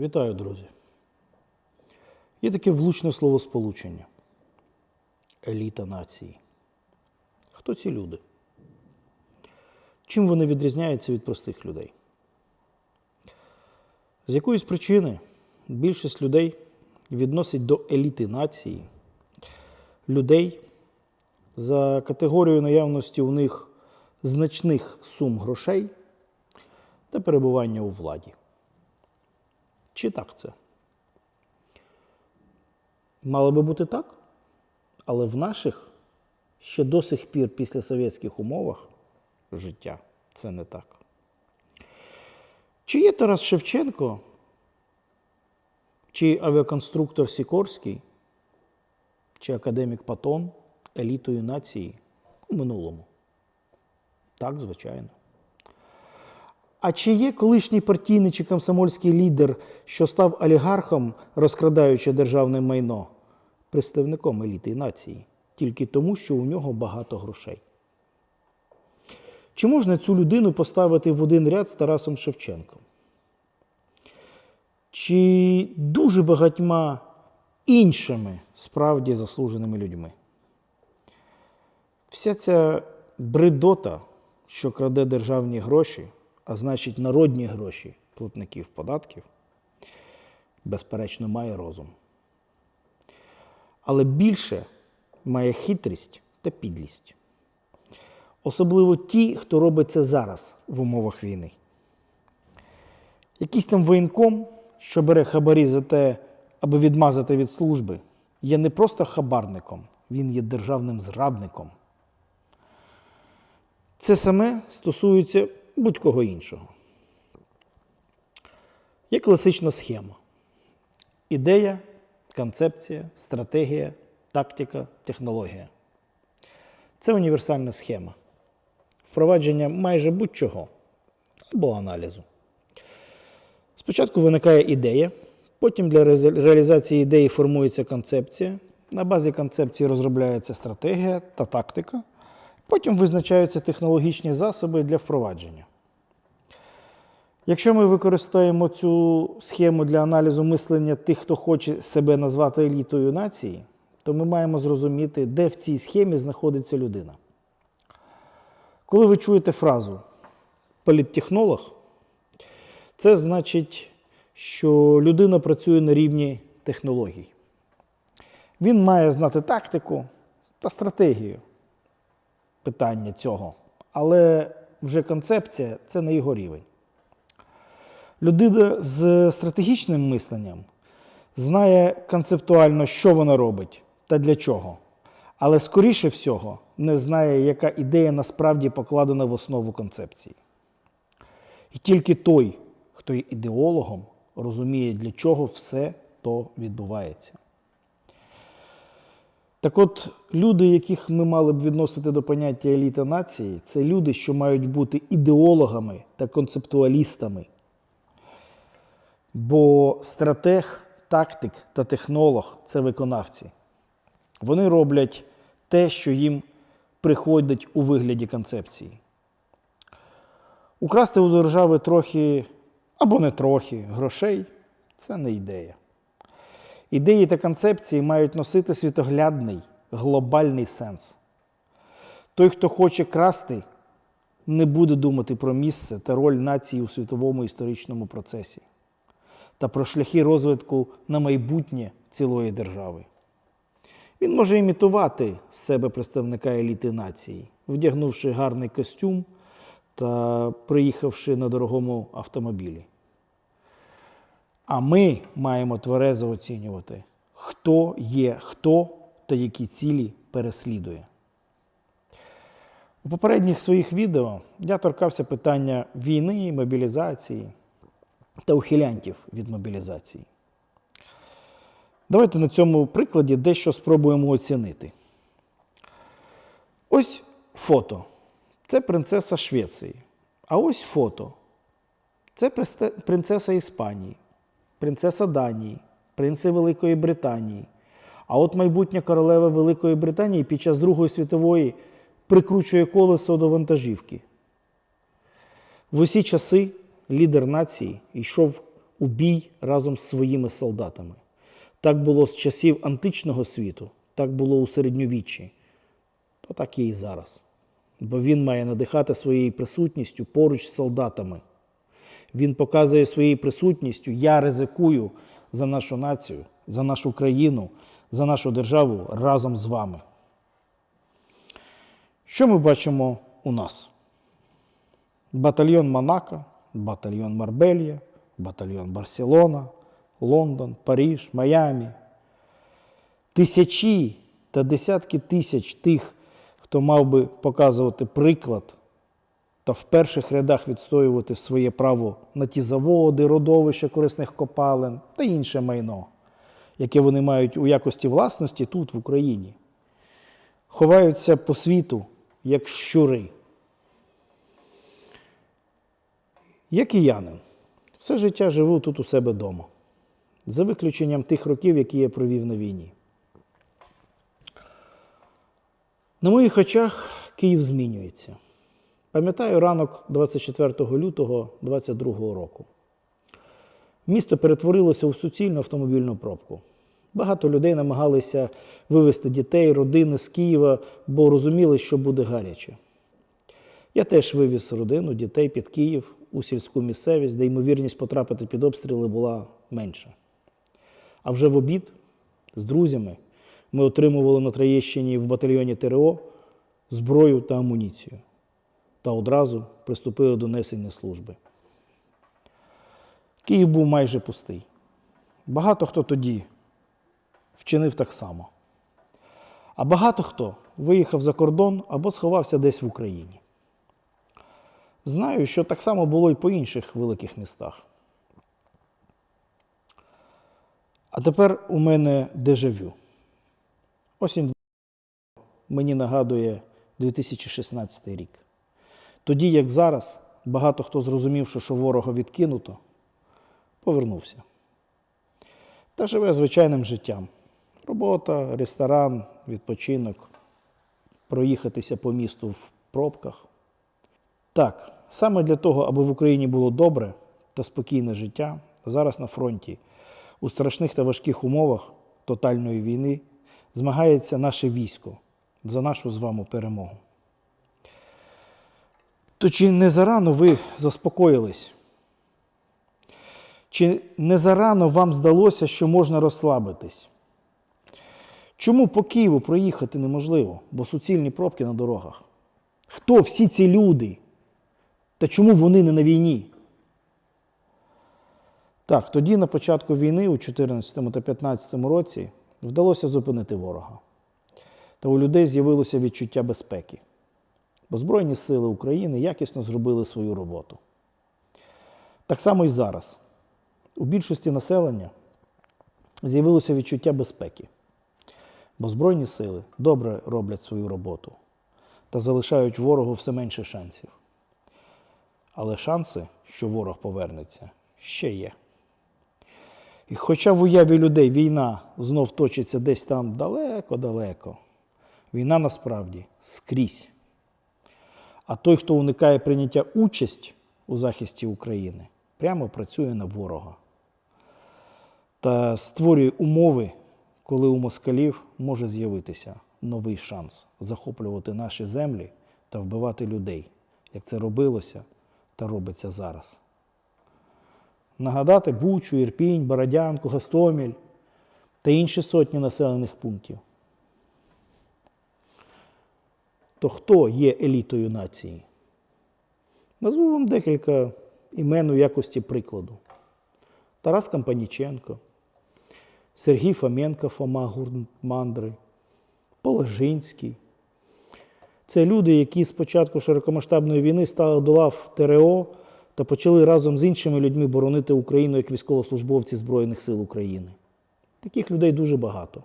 Вітаю, друзі. Є таке влучне словосполучення. Еліта нації. Хто ці люди? Чим вони відрізняються від простих людей? З якоїсь причини більшість людей відносить до еліти нації людей за категорією наявності у них значних сум грошей та перебування у владі. Чи так це? Мало би бути так, але в наших ще до сих пір після совєтських умовах життя це не так. Чи є Тарас Шевченко, чи авіаконструктор Сікорський, чи академік Патон елітою нації у минулому? Так, звичайно. А чи є колишній партійний чи комсомольський лідер, що став олігархом, розкрадаючи державне майно, представником еліти нації, тільки тому, що у нього багато грошей? Чи можна цю людину поставити в один ряд з Тарасом Шевченком? Чи дуже багатьма іншими справді заслуженими людьми? Вся ця бредота, що краде державні гроші, а значить народні гроші платників податків, безперечно, має розум. Але більше має хитрість та підлість. Особливо ті, хто робить це зараз в умовах війни. Якийсь там воєнком, що бере хабарі за те, аби відмазати від служби, є не просто хабарником, він є державним зрадником. Це саме стосується будь-кого іншого. Є класична схема: ідея, концепція, стратегія, тактика, технологія. Це універсальна схема. Впровадження майже будь-чого або аналізу. Спочатку виникає ідея, потім для реалізації ідеї формується концепція. На базі концепції розробляється стратегія та тактика. Потім визначаються технологічні засоби для впровадження. Якщо ми використаємо цю схему для аналізу мислення тих, хто хоче себе назвати елітою нації, то ми маємо зрозуміти, де в цій схемі знаходиться людина. Коли ви чуєте фразу політтехнолог, це значить, що людина працює на рівні технологій. Він має знати тактику та стратегію питання цього, але вже концепція це не його рівень. Людина з стратегічним мисленням знає концептуально, що вона робить та для чого, але скоріше всього не знає, яка ідея насправді покладена в основу концепції. І тільки той, хто є ідеологом, розуміє, для чого все то відбувається. Так от, люди, яких ми мали б відносити до поняття еліта нації, це люди, що мають бути ідеологами та концептуалістами. Бо стратег, тактик та технолог це виконавці. Вони роблять те, що їм приходить у вигляді концепції. Украсти у держави трохи або не трохи грошей це не ідея. Ідеї та концепції мають носити світоглядний, глобальний сенс. Той, хто хоче красти, не буде думати про місце та роль нації у світовому історичному процесі та про шляхи розвитку на майбутнє цілої держави. Він може імітувати з себе представника еліти нації, вдягнувши гарний костюм та приїхавши на дорогому автомобілі. А ми маємо тверезо оцінювати, хто є хто та які цілі переслідує. У попередніх своїх відео я торкався питання війни, мобілізації та ухилянтів від мобілізації. Давайте на цьому прикладі дещо спробуємо оцінити. Ось фото. Це принцеса Швеції. А ось фото. Це принцеса Іспанії, принцеса Данії, принци Великої Британії. А от майбутня королева Великої Британії під час Другої світової прикручує колесо до вантажівки. В усі часи лідер нації йшов у бій разом з своїми солдатами. Так було з часів античного світу, так було у середньовіччі, то так є і зараз. Бо він має надихати своєю присутністю поруч з солдатами. Він показує своєю присутністю, я ризикую за нашу націю, за нашу країну, за нашу державу разом з вами. Що ми бачимо у нас? Батальйон Монако, батальйон Марбелья, батальйон Барселона, Лондон, Париж, Майамі. Тисячі та десятки тисяч тих, хто мав би показувати приклад та в перших рядах відстоювати своє право на ті заводи, родовища корисних копалин та інше майно, яке вони мають у якості власності тут, в Україні, ховаються по світу, як щури. Я киянин. Все життя живу тут у себе вдома, за виключенням тих років, які я провів на війні. На моїх очах Київ змінюється. Пам'ятаю ранок 24 лютого 22 року. Місто перетворилося у суцільну автомобільну пробку. Багато людей намагалися вивезти дітей, родини з Києва, бо розуміли, що буде гаряче. Я теж вивіз родину, дітей під Київ у сільську місцевість, де ймовірність потрапити під обстріли була менша. А вже в обід з друзями ми отримували на Троєщині в батальйоні ТРО зброю та амуніцію та одразу приступили до несення служби. Київ був майже пустий. Багато хто тоді вчинив так само. А багато хто виїхав за кордон або сховався десь в Україні. Знаю, що так само було і по інших великих містах. А тепер у мене дежавю. Осінь мені нагадує 2016 рік. Тоді, як зараз, багато хто зрозумівши, що ворога відкинуто, повернувся. Та живе звичайним життям. Робота, ресторан, відпочинок, проїхатися по місту в пробках. Так, саме для того, аби в Україні було добре та спокійне життя, зараз на фронті у страшних та важких умовах тотальної війни змагається наше військо за нашу з вами перемогу. То чи не зарано ви заспокоїлись? Чи не зарано вам здалося, що можна розслабитись? Чому по Києву проїхати неможливо, бо суцільні пробки на дорогах? Хто всі ці люди? Та чому вони не на війні? Так, тоді на початку війни, у 2014 та 2015 році, вдалося зупинити ворога. Та у людей з'явилося відчуття безпеки бо Збройні сили України якісно зробили свою роботу. Так само і зараз. У більшості населення з'явилося відчуття безпеки, бо Збройні сили добре роблять свою роботу та залишають ворогу все менше шансів. Але шанси, що ворог повернеться, ще є. І хоча в уяві людей війна знов точиться десь там далеко-далеко, війна насправді скрізь. А той, хто уникає прийняття участь у захисті України, прямо працює на ворога та створює умови, коли у москалів може з'явитися новий шанс захоплювати наші землі та вбивати людей, як це робилося та робиться зараз. Нагадати Бучу, Ірпінь, Бородянку, Гостоміль та інші сотні населених пунктів. то хто є елітою нації? Назву вам декілька імен у якості прикладу: Тарас Кампаніченко, Сергій Фоменко, Фома Гурмандри, Положинський. Це люди, які з початку широкомасштабної війни стали до лав ТРО та почали разом з іншими людьми боронити Україну як військовослужбовці Збройних сил України. Таких людей дуже багато.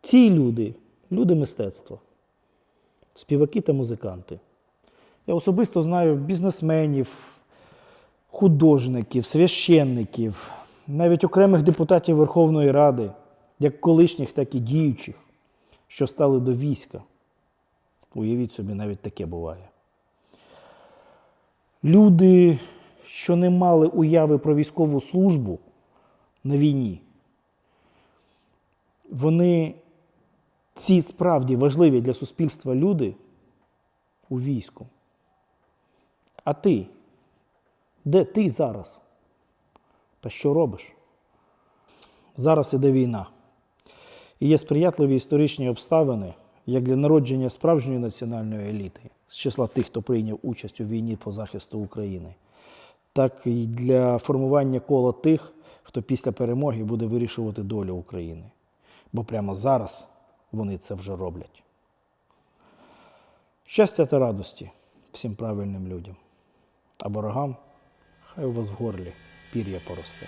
Ці люди люди мистецтва, співаки та музиканти. Я особисто знаю бізнесменів, художників, священників, навіть окремих депутатів Верховної Ради, як колишніх, так і діючих, що стали до війська. Уявіть собі, навіть таке буває. Люди, що не мали уяви про військову службу на війні, вони ці справді важливі для суспільства люди у війську. А ти? Де ти зараз? Та що робиш? Зараз іде війна. І є сприятливі історичні обставини як для народження справжньої національної еліти з числа тих, хто прийняв участь у війні по захисту України, так і для формування кола тих, хто після перемоги буде вирішувати долю України. Бо прямо зараз вони це вже роблять. Щастя та радості всім правильним людям, а ворогам хай у вас в горлі пір'я поросте.